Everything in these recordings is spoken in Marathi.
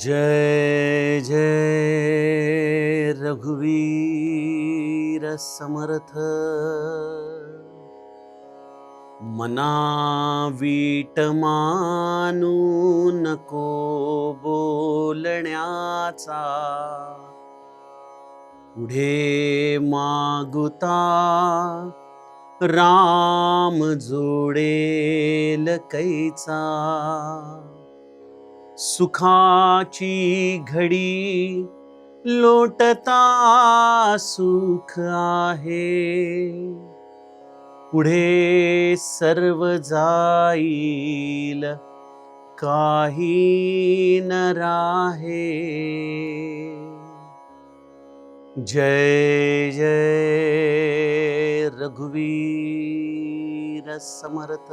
जय जय रघुवीर समर्थ। मना मानू नको बोलण्याचा। पुढे मागुता राम जोडेल कैचा। सुखाची घडी लोटता सुख आहे. पुढे सर्व जाईल काही न राहे. जय जय रघुवीर समर्थ.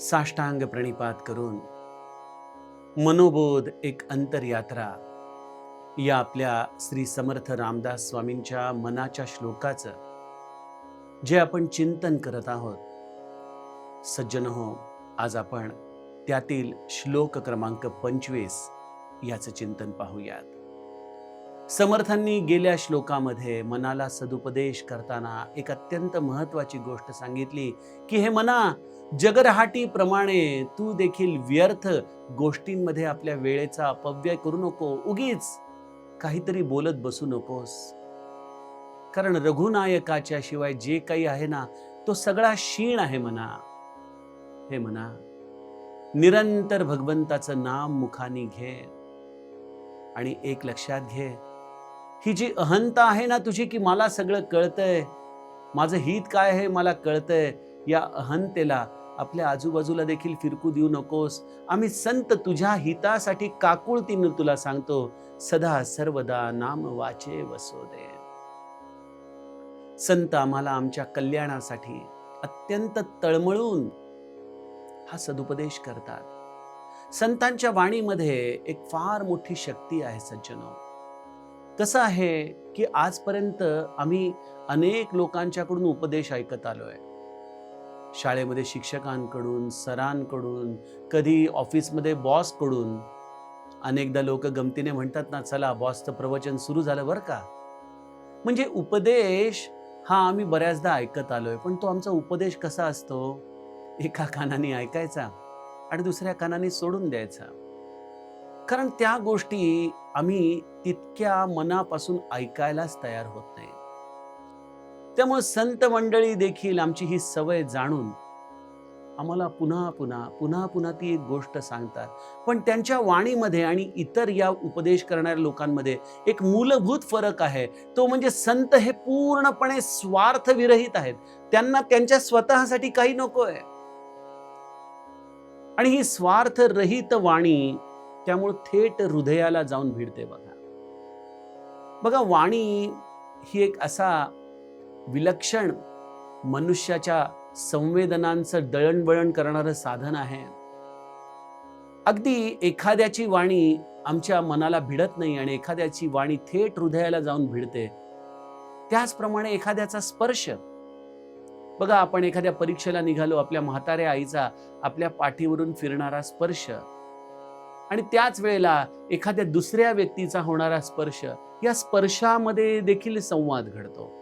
साष्टांग प्रणिपात करून मनोबोध एक अंतरयात्रा या आपल्या श्री समर्थ रामदास स्वामींच्या मनाच्या श्लोकाचं जे आपण चिंतन करत आहोत. सज्जन हो आज आपण त्यातील श्लोक क्रमांक पंचवीस याचं चिंतन पाहूयात. समर्थांनी गेल्या श्लोकामध्ये मनाला सदुपदेश करताना एक अत्यंत महत्वाची गोष्ट सांगितली की हे मना जगरहाटीप्रमाणे तू देखील व्यर्थ गोष्टींमध्ये आपल्या वेळेचा अपव्यय करू नको. उगीच काहीतरी बोलत बसू नकोस. कारण रघुनायकाच्या शिवाय जे काही आहे ना तो सगळा क्षीण आहे म्हणा हे म्हणा निरंतर भगवंताचं नाम मुखानी घे आणि एक लक्षात घे. ही जी अहंता आहे ना तुझी की मला सगळं कळतंय. माझं हित काय आहे मला कळतंय. या अहंतेला आपल्या आजूबाजूला देखील फिरकू देऊ नकोस. आम्ही संत तुझ्या हितासाठी काकुळतीनं तुला सांगतो. सदा सर्वदा नाम वाचे वसोदे. संत आम्हाला आमच्या कल्याणासाठी अत्यंत तळमळून हा सदुपदेश करतात. संतांच्या वाणीमध्ये एक फार मोठी शक्ती आहे सज्जनो. कसं आहे की आजपर्यंत आम्ही अनेक लोकांच्याकडून उपदेश ऐकत आलो आहे शाळेमध्ये शिक्षकांकडून सरांकडून कधी ऑफिसमध्ये बॉसकडून. अनेकदा लोक गमतीने म्हणतात ना चला बॉसचं प्रवचन सुरू झालं बरं का? म्हणजे उपदेश हा आम्ही बऱ्याचदा ऐकत आलोय पण तो आमचा उपदेश कसा असतो? एका कानाने ऐकायचा आणि दुसऱ्या कानाने सोडून द्यायचा. कारण त्या गोष्टी आम्ही तितक्या मनापासून ऐकायलाच तयार होत नाही. त्यामुळे संत मंडळी देखील आमची ही सवय जाणून आम्हाला पुन्हा पुन्हा पुन्हा पुन्हा ती एक गोष्ट सांगतात. पण त्यांच्या वाणीमध्ये आणि इतर या उपदेश करणाऱ्या लोकांमध्ये एक मूलभूत फरक आहे. तो म्हणजे संत हे पूर्णपणे स्वार्थविरहित आहेत. त्यांना त्यांच्या स्वतःसाठी काही नको आहे आणि ही स्वार्थ रहित वाणी त्यामुळे थेट हृदयाला जाऊन भिडते बघा. बघा वाणी ही एक असा विलक्षण मनुष्याच्या संवेदनांचं दळणवळण करणारं साधन आहे. अगदी एखाद्याची वाणी आमच्या मनाला भिडत नाही आणि एखाद्याची वाणी थेट हृदयाला जाऊन भिडते. त्याचप्रमाणे एखाद्याचा स्पर्श. बघा आपण एखाद्या परीक्षेला निघालो आपल्या म्हाताऱ्या आईचा आपल्या पाठीवरून फिरणारा स्पर्श. आणि त्याच वेळेला एखाद्या दुसऱ्या व्यक्तीचा होणारा स्पर्श या स्पर्शामध्ये देखील संवाद घडतो.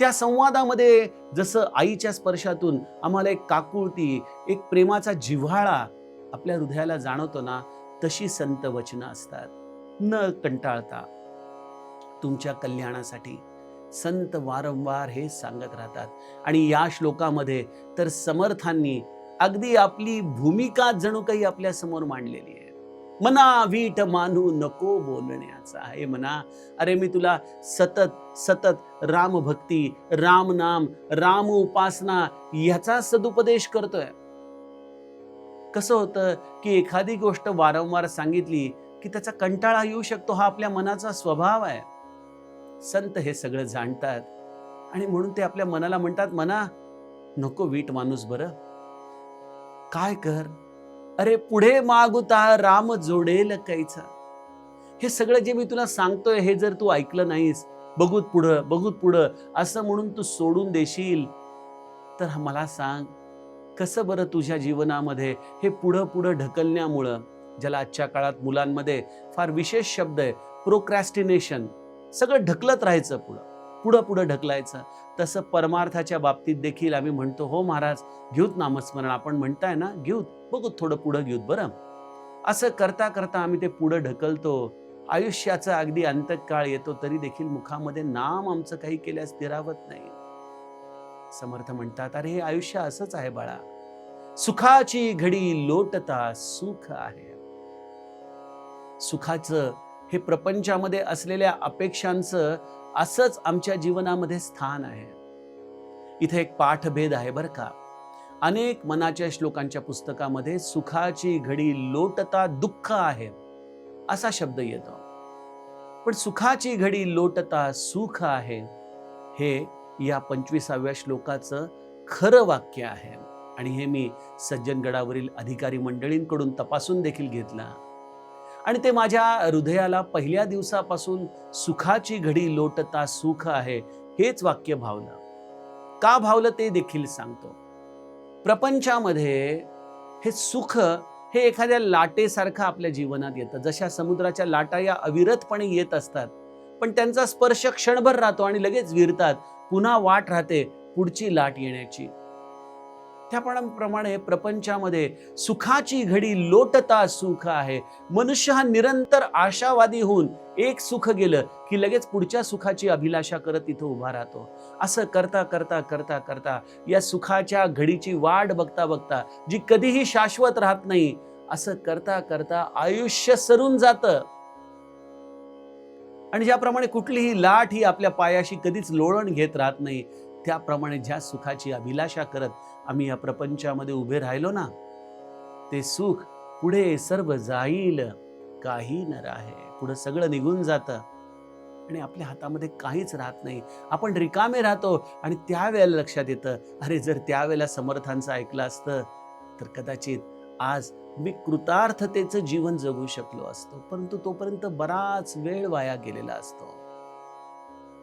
त्या संवादामध्ये जसं आईच्या स्पर्शातून आम्हाला एक काकुळती एक प्रेमाचा जिव्हाळा आपल्या हृदयाला जाणवतो ना तशी संत वचनं असतात. न कंटाळता तुमच्या कल्याणासाठी संत वारंवार हे सांगत राहतात. आणि या श्लोकामध्ये तर समर्थांनी अगदी आपली भूमिका जणू काही आपल्यासमोर मांडलेली आहे. मना वीट मानू नको बोलण्याचा. हे म्हणा अरे मी तुला सतत सतत राम भक्ती राम नाम राम उपासना याचा सदुपदेश करतोय. कसं होतं की एखादी गोष्ट वारंवार सांगितली की त्याचा कंटाळा येऊ शकतो हा आपल्या मनाचा स्वभाव आहे. संत हे सगळं जाणतात आणि म्हणून ते आपल्या मनाला म्हणतात मना नको वीट माणूस बरं. काय कर? अरे पुढे मागुता राम जोडेल कैचा. हे सगळं जे मी तुला सांगतोय हे जर तू ऐकलं नाहीस बघूत पुढं बघूत पुढं असं म्हणून तू सोडून देशील. तर मला सांग कसं बरं तुझ्या जीवनामध्ये हे पुढं पुढं ढकलण्यामुळं ज्याला आजच्या काळात मुलांमध्ये फार विशेष शब्द आहे प्रोक्रॅस्टिनेशन सगळं ढकलत राहायचं पुढं. पुढं पुढं ढकलायचं. तसं परमार्थाच्या बाबतीत देखील आम्ही म्हणतो हो महाराज घेऊत नामस्मरण. आपण म्हणताय ना घेऊत बघू थोडं पुढं घेऊत बरं. असं करता करता आम्ही ते पुढं ढकलतो. आयुष्याचा अगदी अंतकाळ येतो तरी देखील मुखामध्ये नाम आमचं काही केल्यास स्थिरावत नाही. समर्थ म्हणतात अरे हे आयुष्य असंच आहे बाळा. सुखाची घडी लोटता सुख आहे. सुखाचं हे प्रपंचामध्ये असलेल्या अपेक्षांचं असंच आमच्या जीवनामध्ये स्थान आहे. इथे एक पाठभेद आहे बरं का. अनेक मनाच्या श्लोकांच्या पुस्तकामध्ये सुखाची घडी लोटता दुःख आहे असा शब्द येतो. पण सुखाची घडी लोटता सुख आहे हे या पंचवीसाव्या श्लोकाचं खरं वाक्य आहे. आणि हे मी सज्जनगडावरील अधिकारी मंडळींकडून तपासून देखील घेतला. आणि ते माझ्या हृदयाला पहिल्या दिवसापासून सुखाची घडी लोटता सुख आहे हेच वाक्य भावलं का भावलं ते देखील सांगतो. प्रपंचामध्ये हे सुख हे एखाद्या लाटेसारखं आपल्या जीवनात येतं. जशा समुद्राच्या लाटा या अविरतपणे येत असतात पण त्यांचा स्पर्श क्षणभर राहतो आणि लगेच विरतात. पुन्हा वाट राहते पुढची लाट येण्याची. त्याप्रमाणे प्रपंचामध्ये सुखाची घडी लोटता सुख आहे. मनुष्य हा निरंतर आशावादी होऊन एक सुख गेलं की लगेच पुढच्या सुखाची अभिलाषा करत इथं उभा राहतो. असं करता करता करता करता या सुखाच्या घडीची वाट बघता बघता जी कधीही शाश्वत राहत नाही असं करता करता आयुष्य सरून जातं. आणि ज्याप्रमाणे कुठलीही लाट ही आपल्या पायाशी कधीच लोळण घेत राहत नाही त्याप्रमाणे ज्या सुखाची अभिलाषा करत आम्ही या प्रपंचामध्ये उभे राहिलो ना ते सुख पुढे सर्व जाईल काही न राहे. पुढे सगळं निघून जातं. आणि आपल्या हातामध्ये काहीच राहत नाही. आपण रिकामे राहतो आणि त्यावेळेला लक्षात येतं अरे जर त्यावेळेला समर्थांचं ऐकलं असतं तर कदाचित आज मी कृतार्थतेचं जीवन जगू शकलो असतो. परंतु तोपर्यंत बराच वेळ वाया गेलेला असतो.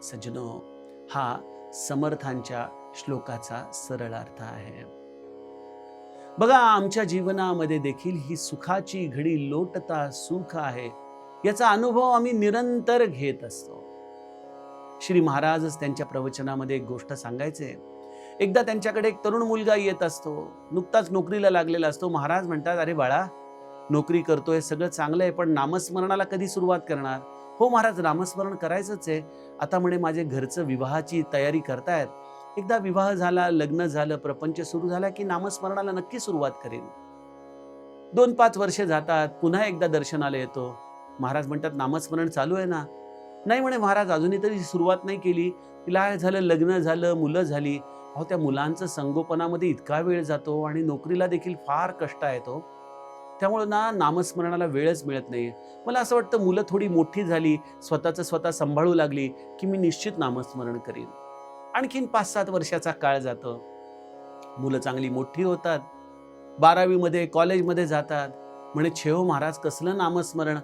सज्जनो हा समर्थांच्या श्लोकाचा सरळ अर्थ आहे. बघा आमच्या जीवनामध्ये देखील ही सुखाची घडी लोटता सुख आहे याचा अनुभव आम्ही निरंतर घेत असतो. श्री महाराजच त्यांच्या प्रवचनामध्ये एक गोष्ट सांगायचे. एकदा त्यांच्याकडे एक तरुण मुलगा येत असतो नुकताच नोकरीला लागलेला असतो. महाराज म्हणतात अरे बाळा नोकरी करतोय सगळं चांगलं आहे पण नामस्मरणाला कधी सुरुवात करणार? हो महाराज नामस्मरण करायचंच आहे. आता म्हणे माझे घरचं विवाहाची तयारी करतायत. एकदा विवाह झाला लग्न झालं प्रपंच सुरू झाला की नामस्मरणाला नक्की सुरुवात करेन. दोन पाच वर्षे जातात पुन्हा एकदा दर्शनाला येतो. महाराज म्हणतात नामस्मरण चालू आहे ना. नाही म्हणे महाराज अजूनही तरी सुरुवात नाही केली. तिला झालं लग्न झालं मुलं झाली. अहो त्या मुलांचं संगोपनामध्ये इतका वेळ जातो आणि नोकरीला देखील फार कष्ट येतो त्यामुळं ना नामस्मरणाला वेळच मिळत नाही. मला असं वाटतं मुलं थोडी मोठी झाली स्वतःचं स्वतः सांभाळू लागली की मी निश्चित नामस्मरण करीन. आणखीन पाच सात वर्षाचा काळ जातो. मुलं चांगली मोठी होतात. बारावीमध्ये कॉलेजमध्ये जातात. म्हणे छेव हो महाराज कसलं नामस्मरण?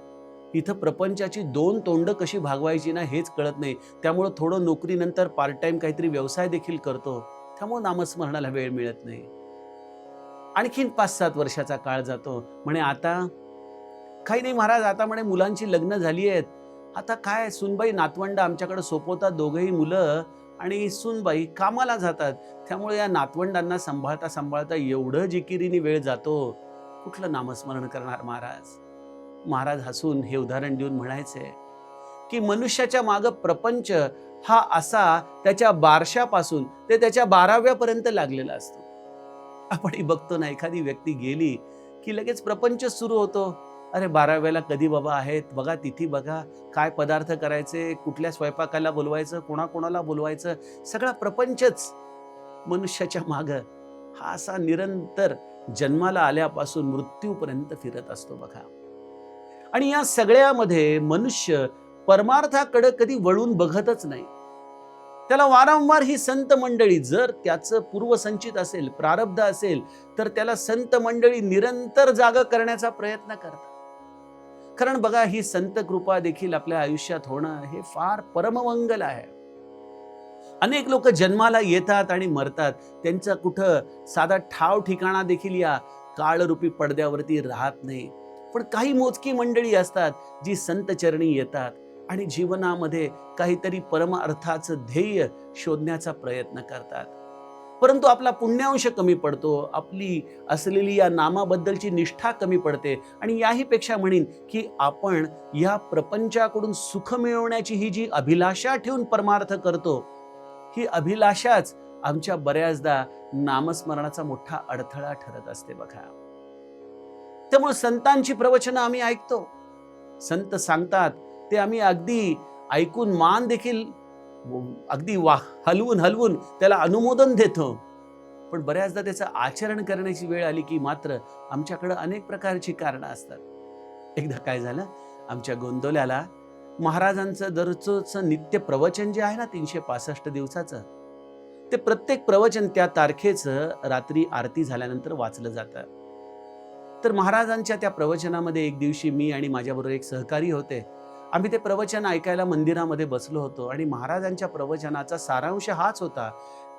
इथं प्रपंचाची दोन तोंड कशी भागवायची ना हेच कळत नाही. त्यामुळं थोडं नोकरीनंतर पार्ट टाइम काहीतरी व्यवसाय देखील करतो. त्यामुळं नामस्मरणाला वेळ मिळत नाही. आणखीन पाच सात वर्षाचा काळ जातो. म्हणे आता काही नाही महाराज आता म्हणे मुलांची लग्न झाली आहेत. आता काय सुनबाई नातवंड आमच्याकडे सोपवतात दोघंही मुलं आणि सुनबाई कामाला जातात. त्यामुळे या नातवंडांना सांभाळता सांभाळता एवढं जिकिरीने वेळ जातो. कुठलं नामस्मरण करणार महाराज? महाराज हसून हे उदाहरण देऊन म्हणायचे की मनुष्याच्या माग प्रपंच हा असा त्याच्या बारशापासून ते त्याच्या बाराव्यापर्यंत लागलेला असतो. आपणही बघतो ना एखादी व्यक्ती गेली की लगेच प्रपंच सुरू होतो. अरे बाराव्याला कधी बाबा आहेत? बघा तिथी बघा काय पदार्थ करायचे? कुठल्या स्वयंपाकाला बोलवायचं? कोणाकोणाला बोलवायचं? सगळा प्रपंचच मनुष्याच्या मागं. हा असा निरंतर जन्माला आल्यापासून मृत्यूपर्यंत फिरत असतो बघा. आणि या सगळ्यामध्ये मनुष्य परमार्थाकडे कधी वळून बघतच नाही. त्याला वारंवार ही संत मंडळी जर त्याचं पूर्वसंचित असेल प्रारब्ध असेल तर त्याला संत मंडळी निरंतर जाग करण्याचा प्रयत्न करतात. कारण बघा ही संत कृपा देखील आपल्या आयुष्यात होणं हे फार परममंगल आहे. अनेक लोक जन्माला येतात आणि मरतात. त्यांचा कुठं साधा ठाव ठिकाणा देखील या काळरूपी पडद्यावरती राहत नाही. पण काही मोजकी मंडळी असतात जी संत चरणी येतात. आणि जीवनामध्ये काहीतरी परमार्थाचं ध्येय शोधण्याचा प्रयत्न करतात. परंतु आपला पुण्यांश कमी पडतो आपली असलेली या नामाबद्दलची निष्ठा कमी पडते आणि याही पेक्षा म्हणेन की आपण या प्रपंचाकडून सुख मिळवण्याची ही जी अभिलाषा ठेवून परमार्थ करतो ही अभिलाषाच आमच्या बऱ्याचदा नामस्मरणाचा मोठा अडथळा ठरत असते बघा. त्यामुळे संतांची प्रवचनं आम्ही ऐकतो. संत सांगतात ते आम्ही अगदी ऐकून मान देखील अगदी वा हलवून हलवून त्याला अनुमोदन देतो. पण बऱ्याचदा त्याचं आचरण करण्याची वेळ आली की मात्र आमच्याकडं अनेक प्रकारची कारणं असतात. एकदा काय झालं? आमच्या गोंदवल्याला महाराजांचं दररोजचं नित्य प्रवचन जे आहे ना तीनशे पासष्ट दिवसाचं ते प्रत्येक प्रवचन त्या तारखेचं रात्री आरती झाल्यानंतर वाचलं जातं. तर महाराजांच्या त्या प्रवचनामध्ये एक दिवशी मी आणि माझ्याबरोबर एक सहकारी होते. आम्ही ते प्रवचन ऐकायला मंदिरामध्ये बसलो होतो आणि महाराजांच्या प्रवचनाचा सारांश हाच होता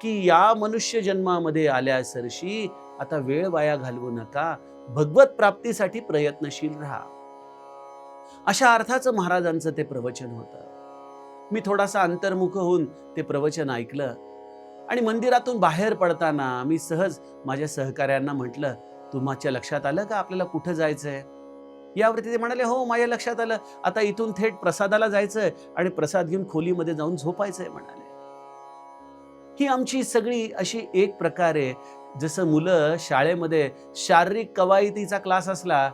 की या मनुष्य जन्मामध्ये आल्या सरशी आता वेळ वाया घालवू नका भगवत प्राप्तीसाठी प्रयत्नशील राहा. अशा अर्थाचं महाराजांचं ते प्रवचन होतं. मी थोडासा अंतर्मुख होऊन ते प्रवचन ऐकलं आणि मंदिरातून बाहेर पडताना मी सहज माझ्या सहकाऱ्यांना म्हटलं तुमच्या लक्षात आलं का आपल्याला कुठं जायचं आहे यावरती ते म्हणाले हो माझ्या लक्षात आलं. आता इथून थेट प्रसादाला जायचंय आणि प्रसाद घेऊन खोलीमध्ये जाऊन झोपायचंय म्हणाले. ही आमची सगळी अशी एक प्रकारे जसं मुलं शाळेमध्ये शारीरिक कवायतीचा क्लास असला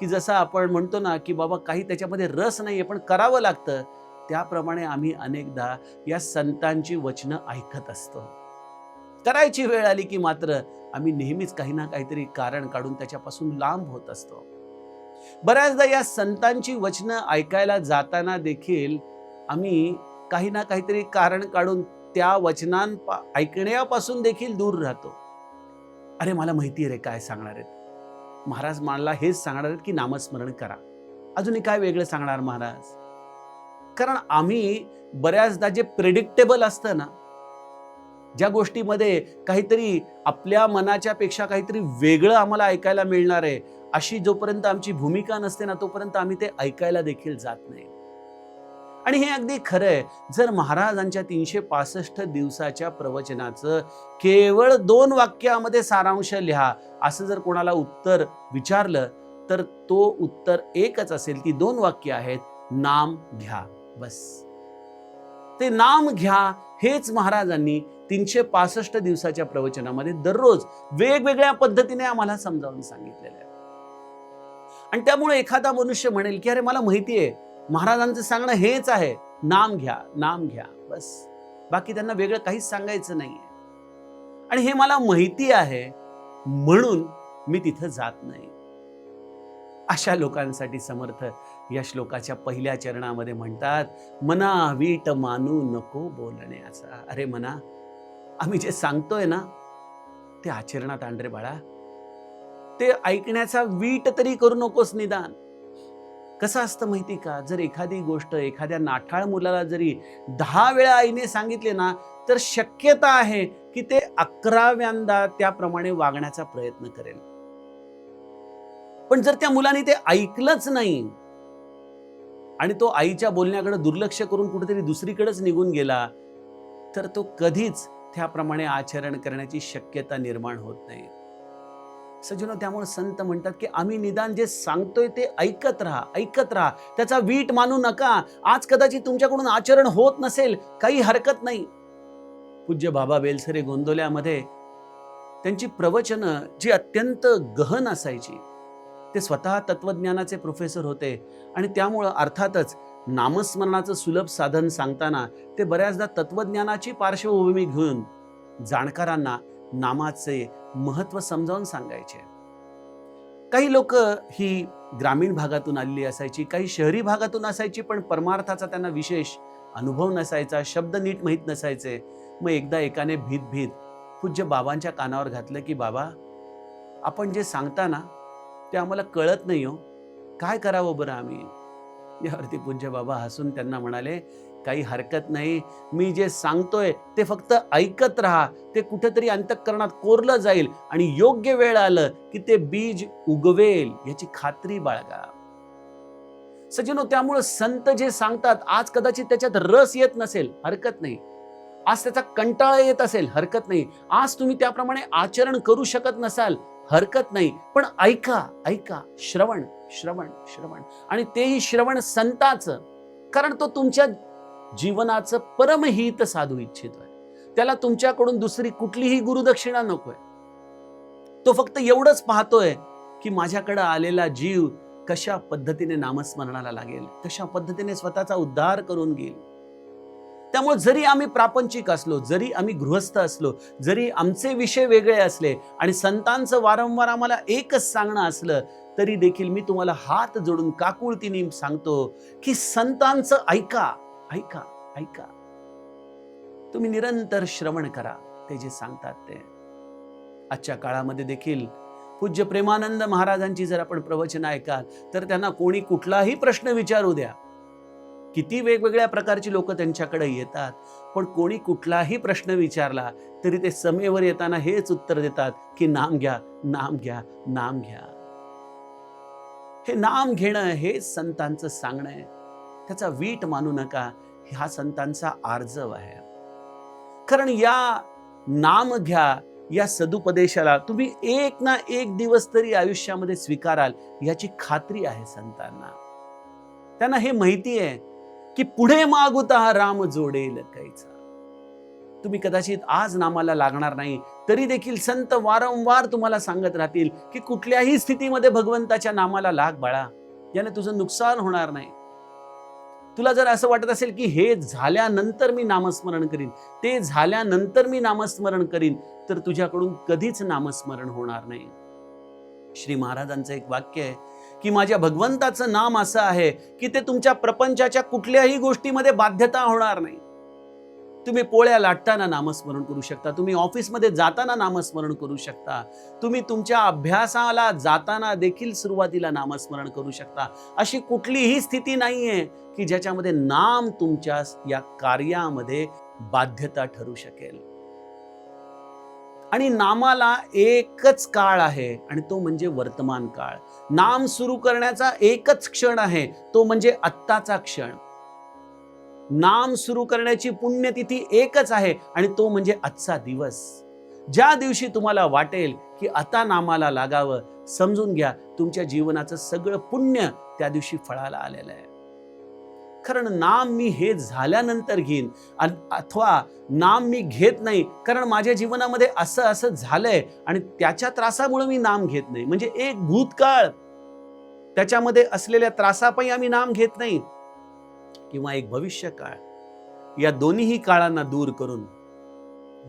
की जसं आपण म्हणतो ना की बाबा काही त्याच्यामध्ये रस नाहीये पण करावं लागतं त्याप्रमाणे आम्ही अनेकदा या संतांची वचनं ऐकत असतो. करायची वेळ आली की मात्र आम्ही नेहमीच काही ना काहीतरी कारण काढून त्याच्यापासून लांब होत असतो. बऱ्याचदा या संतांची वचनं ऐकायला जाताना देखील आम्ही काही ना काहीतरी कारण काढून त्या वचनां ऐकण्यापासून देखील दूर राहतो. अरे मला माहिती आहे रे काय सांगणार आहेत. महाराज मला हेच सांगणार आहेत की नामस्मरण करा. अजूनही काय वेगळं सांगणार महाराज? कारण आम्ही बऱ्याचदा जे प्रेडिक्टेबल असतं ना ज्या गोष्टीमध्ये काहीतरी आपल्या मनाच्या पेक्षा काहीतरी वेगळं आम्हाला ऐकायला मिळणार आहे अशी जोपर्यंत आमची भूमिका नसते ना तोपर्यंत आम्ही ते ऐकायला देखील जात नाही. आणि हे अगदी खरं आहे. जर महाराजांच्या तीनशे पासष्ट दिवसाच्या प्रवचनाचं केवळ दोन वाक्यामध्ये सारांश लिहा असं जर कोणाला उत्तर विचारलं तर तो उत्तर एकच असेल ती दोन वाक्य आहेत नाम घ्या बस. ते नाम घ्या हेच महाराजांनी तीनशे पासष्ट दिवसाच्या प्रवचनामध्ये दररोज वेगवेगळ्या पद्धतीने आम्हाला समजावून सांगितलेलं आहे. आणि त्यामुळे एखादा मनुष्य म्हणेल की अरे मला माहिती आहे महाराजांचं सांगणं हेच आहे. नाम घ्या नाम घ्या बस. बाकी त्यांना वेगळं काहीच सांगायचं नाही आहे आणि हे मला माहिती आहे म्हणून मी तिथं जात नाही. अशा लोकांसाठी समर्थ या श्लोकाच्या पहिल्या चरणामध्ये म्हणतात मना वीट मानू नको बोलण्याचा. अरे मना आम्ही जे सांगतोय ना ते आचरणात आणरे बाळा. ते ऐकण्याचा वीट तरी करू नकोस निदान. कसं असतं माहिती का? जर एखादी गोष्ट एखाद्या नाठाळ मुलाला जरी दहा वेळा आईने सांगितले ना तर शक्यता आहे की ते अकराव्यांदा त्याप्रमाणे वागण्याचा प्रयत्न करेल. पण जर त्या मुलाने ते ऐकलंच नाही आणि तो आईच्या बोलण्याकडे दुर्लक्ष करून कुठेतरी दुसरीकडेच निघून गेला तर तो कधीच त्याप्रमाणे आचरण करण्याची शक्यता निर्माण होत नाही. सजनो त्यामुळे संत म्हणतात की आम्ही निदान जे सांगतोय ते ऐकत राहा ऐकत राहा. त्याचा वीट मानू नका. आज कदाचित तुमच्याकडून आचरण होत नसेल काही हरकत नाही. पूज्य बाबा बेलसरे गोंदोल्यामध्ये त्यांची प्रवचनं जी अत्यंत गहन असायची ते स्वतः तत्वज्ञानाचे प्रोफेसर होते आणि त्यामुळं अर्थातच नामस्मरणाचं सुलभ साधन सांगताना ते बऱ्याचदा तत्वज्ञानाची पार्श्वभूमी घेऊन जाणकारांना नामाचे महत्त्व समजावून सांगायचे. काही लोक ही ग्रामीण भागातून आलेली असायची काही शहरी भागातून असायची पण परमार्थाचा त्यांना विशेष अनुभव नसायचा शब्द नीट माहीत नसायचे. मग एकदा एकाने भीत भीत पूज्य बाबांच्या कानावर घातलं की बाबा आपण जे सांगता ना ते आम्हाला कळत नाही हो. काय करावं बरं आम्ही? यावरती पूज्य बाबा हसून त्यांना म्हणाले काही हरकत नाही. मी जे सांगतोय ते फक्त ऐकत राहा. ते कुठेतरी अंतःकरणात कोरलं जाईल आणि योग्य वेळ आलं की ते बीज उगवेल याची खात्री बाळगा. सजनो त्यामुळं संत जे सांगतात आज कदाचित त्याच्यात रस येत नसेल हरकत नाही. आज त्याचा कंटाळा येत असेल हरकत नाही. आज तुम्ही त्याप्रमाणे आचरण करू शकत नसाल हरकत नाही. पण ऐका ऐका श्रवण श्रवण श्रवण. आणि तेही श्रवण संताचं. कारण तो तुमच्या जीवनाचं परमहित साधू इच्छितोय त्याला तुमच्याकडून दुसरी कुठलीही गुरुदक्षिणा नकोय. तो फक्त एवढंच पाहतोय की माझ्याकडे आलेला जीव कशा पद्धतीने नामस्मरणाला लागेल कशा पद्धतीने स्वतःचा उद्धार करून घेईल. त्यामुळे जरी आम्ही प्रापंचिक असलो जरी आम्ही गृहस्थ असलो जरी आमचे विषय वेगळे असले आणि संतांचं वारंवार आम्हाला एकच सांगणं असलं तरी देखील मी तुम्हाला हात जोडून काकुळतीने सांगतो की संतांचं ऐका. ऐका ऐका. तुम्ही निरंतर श्रवण करा ते जे सांगतात ते. आजच्या काळामध्ये देखील पूज्य प्रेमानंद महाराजांची जर आपण प्रवचन ऐकाल तर त्यांना कोणी कुठलाही प्रश्न विचारू द्या. किती वेगवेगळ्या प्रकारची लोक त्यांच्याकडे येतात पण कोणी कुठलाही प्रश्न विचारला तरी ते समेवर येताना हेच उत्तर देतात की नाम घ्या नाम घ्या नाम घ्या. हे नाम घेणं हे संतांचं सांगणं आहे. त्याचा वीट मानू नका हा संतांचा आर्जव आहे. कारण या नाम घ्या या सदुपदेशाला तुम्ही एक ना एक दिवस तरी आयुष्यामध्ये स्वीकाराल याची खात्री आहे संतांना. त्यांना हे माहिती आहे की पुढे मागुता हा राम जोडेल कैचा. तुम्ही कदाचित आज नामाला लागणार नाही तरी देखील संत वारंवार तुम्हाला सांगत राहतील की कुठल्याही स्थितीमध्ये भगवंताच्या नामाला लाग बाळा याने तुझं नुकसान होणार नाही. तुला जर असं वाटत असेल की हे झाल्यानंतर मी नामस्मरण करीन ते झाल्यानंतर मी नामस्मरण करीन तर तुझ्याकडून कधीच नामस्मरण होणार नाही. श्री महाराजांचं एक वाक्य आहे की माझ्या भगवंताचं नाम असं आहे की ते तुमच्या प्रपंचाच्या कुठल्याही गोष्टीमध्ये बाध्यता होणार नाही. तुम्ही पोळ्या लाटताना नामस्मरण करू शकता तुम्ही ऑफिसमध्ये जाताना नामस्मरण करू शकता तुम्ही तुमच्या अभ्यासाला जाताना देखील सुरुवातीला नामस्मरण करू शकता. अशी कुठलीही स्थिती नाहीये की ज्याच्यामध्ये नाम तुमच्या या कार्यामध्ये बाध्यता ठरू शकेल. आणि नामाला एकच काळ आहे आणि तो म्हणजे वर्तमान काळ. नाम सुरू करण्याचा एकच क्षण आहे तो म्हणजे आत्ताचा क्षण. नाम सुरू करण्याची पुण्यतिथी एकच आहे आणि तो म्हणजे आजचा दिवस. ज्या दिवशी तुम्हाला वाटेल की आता नामाला लागावं समजून घ्या तुमच्या जीवनाचं सगळं पुण्य त्या दिवशी फळाला आलेलं आहे. कारण नाम मी हे झाल्यानंतर घेईन अथवा नाम मी घेत नाही कारण माझ्या जीवनामध्ये असं असं झालंय आणि त्याच्या त्रासामुळे मी नाम घेत नाही. म्हणजे एक भूतकाळ त्याच्यामध्ये असलेल्या त्रासापायी आम्ही नाम घेत नाही. किंवा एक भविष्य काळ. या दोन्हीही काळांना दूर करून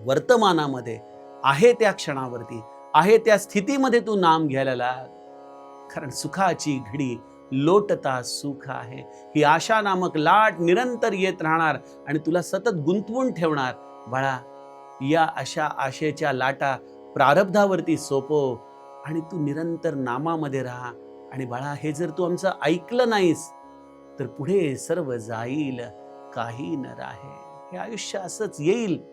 वर्तमानामध्ये आहे त्या क्षणावरती आहे त्या स्थितीमध्ये तू नाम घ्यायला लाग. कारण सुखाची घडी लोटता सुख आहे. ही आशा नामक लाट निरंतर येत राहणार आणि तुला सतत गुंतवून ठेवणार. बाळा या अशा आशेच्या लाटा प्रारब्धावरती सोपव आणि तू निरंतर नामामध्ये राहा. आणि बाळा हे जर तू आमचं ऐकलं नाहीस तर पुढे सर्व जाईल काही न राहे. हे आयुष्य असंच येईल.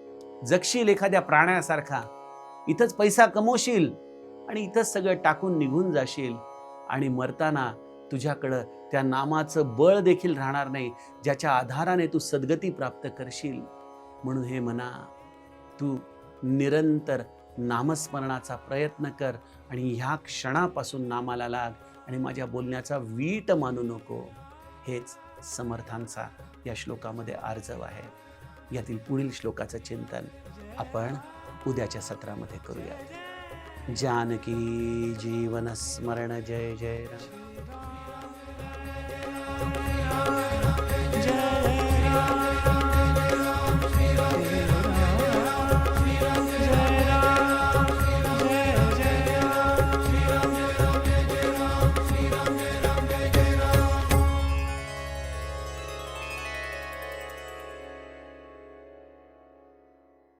जगशील एखाद्या प्राण्यासारखा. इथंच पैसा कमवशील आणि इथंच सगळं टाकून निघून जाशील. आणि मरताना तुझ्याकडं त्या नामाचं बळ देखील राहणार नाही ज्याच्या आधाराने तू सद्गती प्राप्त करशील. म्हणून हे म्हणा तू निरंतर नामस्मरणाचा प्रयत्न कर आणि ह्या क्षणापासून नामाला लाग आणि माझ्या बोलण्याचा वीट मानू नको. हेच समर्थांचा या श्लोकामध्ये आर्जव आहे. यातील पुढील श्लोकाचं चिंतन आपण उद्याच्या सत्रामध्ये करूया. जानकी जीवन स्मरण जय जय राम.